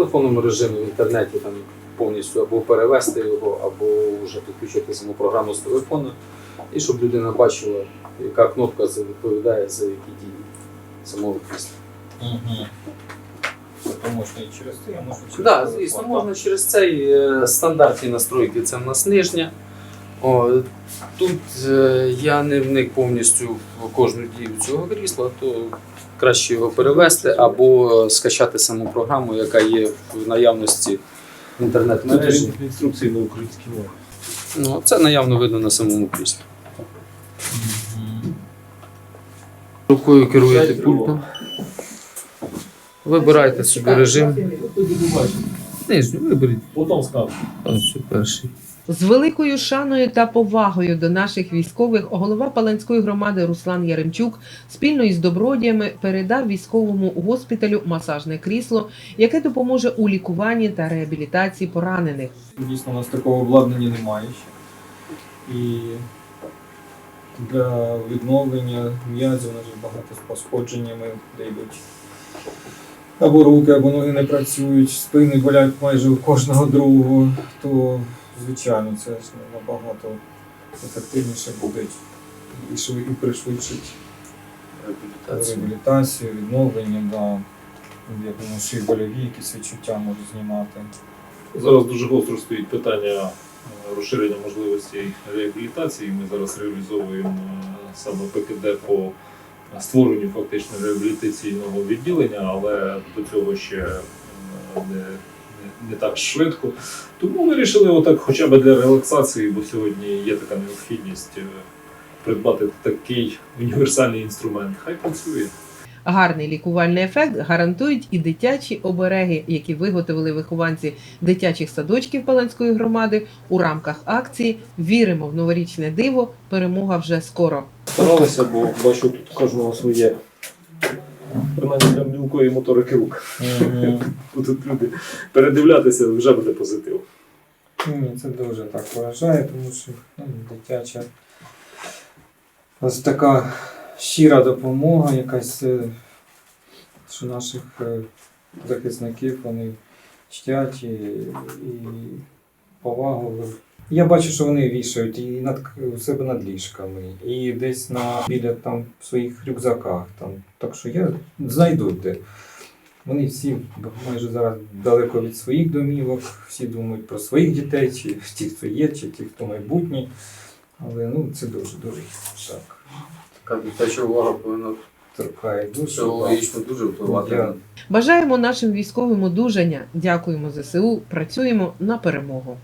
телефонному режимі в інтернеті там повністю або перевести його, або вже підключити саму програму з телефону, і щоб людина бачила, яка кнопка відповідає за які дії самого крісла. Угу. Тобто можна і через це, я можу через Так, да, звісно, можна через цей е, стандартні настройки, це в нас нижня. О, тут е, я не вник повністю в кожну дію цього крісла, то краще його перевести або е, скачати саму програму, яка є в наявності в інтернет-мережі. Інструкції на українській мові. Ну, це наявно видно на самому кріслі. Рукою керуєте пультом. Вибирайте собі режим. Нижню виберіть. Потім скажу. Ось перший. З великою шаною та повагою до наших військових голова Паланської громади Руслан Яремчук спільно із добродіями передав військовому госпіталю масажне крісло, яке допоможе у лікуванні та реабілітації поранених. Дійсно, у нас такого обладнання немає ще. І для відновлення м'язів у багато з пошкодженнями, йдуть або руки, або ноги не працюють, спини болять майже у кожного другого, то звичайно це ж набагато ефективніше буде і швид- і пришвидшить реабілітацію, відновлення, да. Я думаю, що і больові якісь відчуття можуть знімати. Зараз дуже гостро стоїть питання е, розширення можливостей реабілітації. Ми зараз реалізовуємо е, саме ПКД по створенню фактично реабілітаційного відділення, але до цього ще е, не, не, так швидко. Тому вирішили отак, хоча б для релаксації, бо сьогодні є така необхідність е, придбати такий універсальний інструмент. Хай працює. Гарний лікувальний ефект гарантують і дитячі обереги, які виготовили вихованці дитячих садочків Паланської громади у рамках акції Віримо в новорічне диво. Перемога вже скоро. Старалися, бо бачу тут кожного своє. Принаймні для мілкої моторики рук. Бо тут люди передивлятися вже буде позитив. Ні, це дуже так вражає, тому що ну, дитяча ось така щира допомога, якась, е, що наших е, захисників вони чтять і, і повагу. Я бачу, що вони вішають і над у себе над ліжками, і десь на біля там в своїх рюкзаках. Там. Так що я знайду де. Вони всі майже зараз далеко від своїх домівок, всі думають про своїх дітей, чи ті, хто є, чи ті, хто майбутні. Але ну, це дуже дуже так. Така дитяча увага повинна Торкає душу. психологічно дуже впливати. Я- Бажаємо нашим військовим одужання. Дякуємо ЗСУ. Працюємо на перемогу.